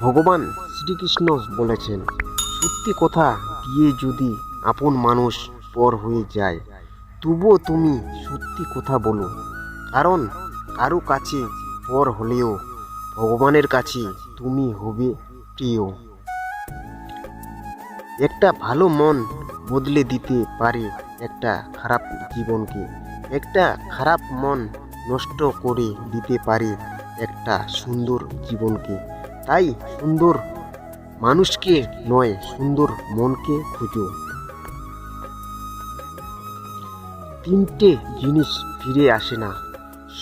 ভগবান শ্রীকৃষ্ণ বলেছেন, সত্যি কথা দিয়ে যদি আপন মানুষ পর হয়ে যায়, তবুও তুমি সত্যি কথা বলো। কারণ কারও কাছে পর হলেও ভগবানের কাছে তুমি হবে প্রিয়। একটা ভালো মন বদলে দিতে পারে একটা খারাপ জীবনকে। একটা খারাপ মন নষ্ট করে দিতে পারে একটা সুন্দর জীবনকে। তাই সুন্দর মানুষকে নয়, সুন্দর মনকে খুঁজো তিনটে জিনিস ফিরে আসে না,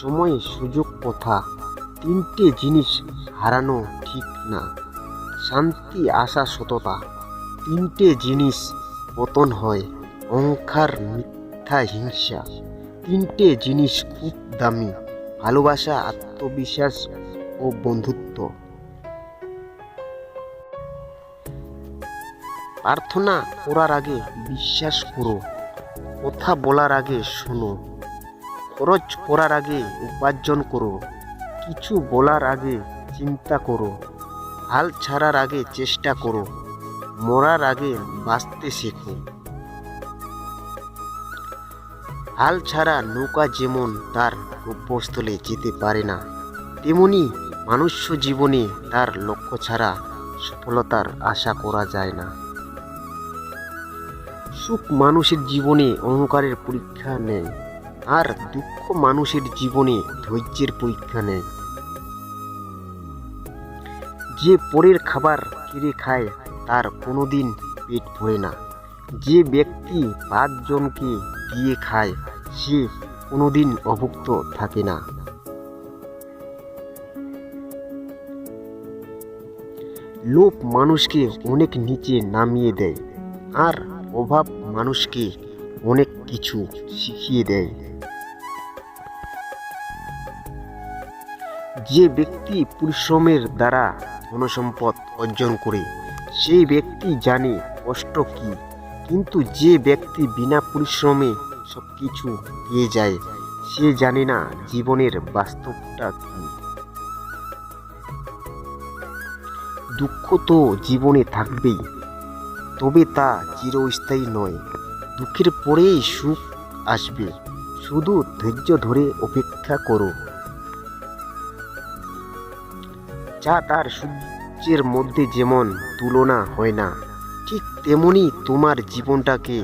সময়, সুযোগ, কথা। তিনটে জিনিস হারানো ঠিক না, শান্তি, আশা, সততা। তিনটে জিনিস পতন হয়, অহংকার, মিথ্যা, হিংসা। তিনটে জিনিস খুব দামি, ভালোবাসা, আত্মবিশ্বাস ও বন্ধুত্ব। প্রার্থনা করার আগে বিশ্বাস করো, কথা বলার আগে শোনো, খরচ করার আগে উপার্জন করো, কিছু বলার আগে চিন্তা করো, হাল ছাড়ার আগে চেষ্টা করো, মরার আগে বাঁচতে শেখো। হাল ছাড়া নৌকা যেমন তার গব্যস্থলে যেতে পারে না, তেমনি মানুষ্য জীবনে তার লক্ষ্য ছাড়া সফলতার আশা করা যায় না। সুখ মানুষের জীবনে অহংকারের পরীক্ষা নেয়, আর দুঃখ মানুষের জীবনে ধৈর্যের পরীক্ষা নেয়। যে পরের খাবার কিনে খায়, তার কোনোদিন পেট ভরে না। যে ব্যক্তি পাঁচজনকে দিয়ে খায়, সে কোনোদিন অভুক্ত থাকে না। লোভ মানুষকে অনেক নিচে নামিয়ে দেয়, আর অভাব মানুষকে অনেক কিছু শিখিয়ে দেয়। যে ব্যক্তি পরিশ্রমের দ্বারা ধনসম্পদ অর্জন করে, সেই ব্যক্তি জানে কষ্ট কি। কিন্তু যে ব্যক্তি বিনা পরিশ্রমে সব কিছু পেয়ে যায়, সে জানে না জীবনের বাস্তবটা কি। দুঃখ তো জীবনে থাকবেই। তবে তা চিরস্থায়ী নয়। দুঃখের পরেই সুখ আসবে। শুধু ধৈর্য ধরে অপেক্ষা করো। যা তার সূর্যের মধ্যে যেমন তুলনা হয় না, ঠিক তেমনি তোমার জীবনটাকে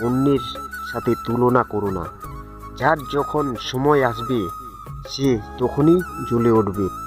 অন্যের সাথে তুলনা করো না। যার যখন সময় আসবে, সে তখনই জ্বলে উঠবে।